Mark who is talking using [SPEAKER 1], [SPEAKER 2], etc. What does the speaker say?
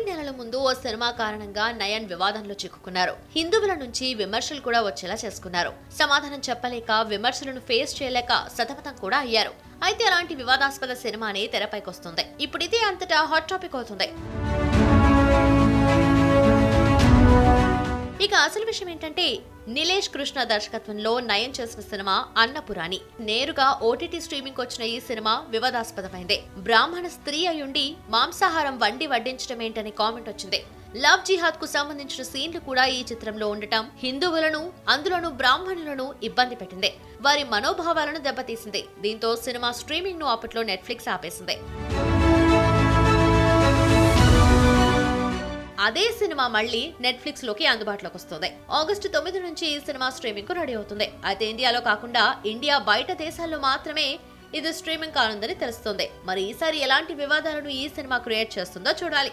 [SPEAKER 1] కొన్ని నెలల ముందు ఓ సినిమా కారణంగా నయన్ వివాదంలో చిక్కుకున్నారు. హిందువుల నుంచి విమర్శలు కూడా వచ్చేలా చేసుకున్నారు. సమాధానం చెప్పలేక విమర్శలను ఫేస్ చేయలేక సతమతం కూడా అయ్యారు. అయితే అలాంటి వివాదాస్పద సినిమానే తెరపైకొస్తుంది. వస్తుంది ఇదే అంతటా హాట్ టాపిక్ అవుతుంది. ఇక అసలు విషయం ఏంటంటే నిలేష్ కృష్ణ దర్శకత్వంలో నయం చేసిన సినిమా అన్నపురాణి. నేరుగా ఓటీటీ స్ట్రీమింగ్ వచ్చిన ఈ సినిమా వివాదాస్పదమైంది. బ్రాహ్మణ స్త్రీ అయ్యుండి మాంసాహారం వండి వడ్డించడం ఏంటనే కామెంట్ వచ్చింది. లవ్ జిహాద్కు సంబంధించిన సీన్లు కూడా ఈ చిత్రంలో ఉండటం హిందువులను అందులోనూ బ్రాహ్మణులను ఇబ్బంది పెట్టింది. వారి మనోభావాలను దెబ్బతీసింది. దీంతో సినిమా స్ట్రీమింగ్ను అప్పట్లో నెట్ఫ్లిక్స్ ఆపేసింది. అదే సినిమా మళ్ళీ నెట్ఫ్లిక్స్లోకి అందుబాటులోకి వస్తుంది ఆగస్టు తొమ్మిది నుంచి ఈ సినిమా స్ట్రీమింగ్కు రెడీ అవుతుంది. అయితే ఇండియాలో కాకుండా ఇండియా బయట దేశాల్లో మాత్రమే ఇది స్ట్రీమింగ్ కానుందని తెలుస్తుంది. మరి ఈసారి ఎలాంటి వివాదాలను ఈ సినిమా క్రియేట్ చేస్తుందో చూడాలి.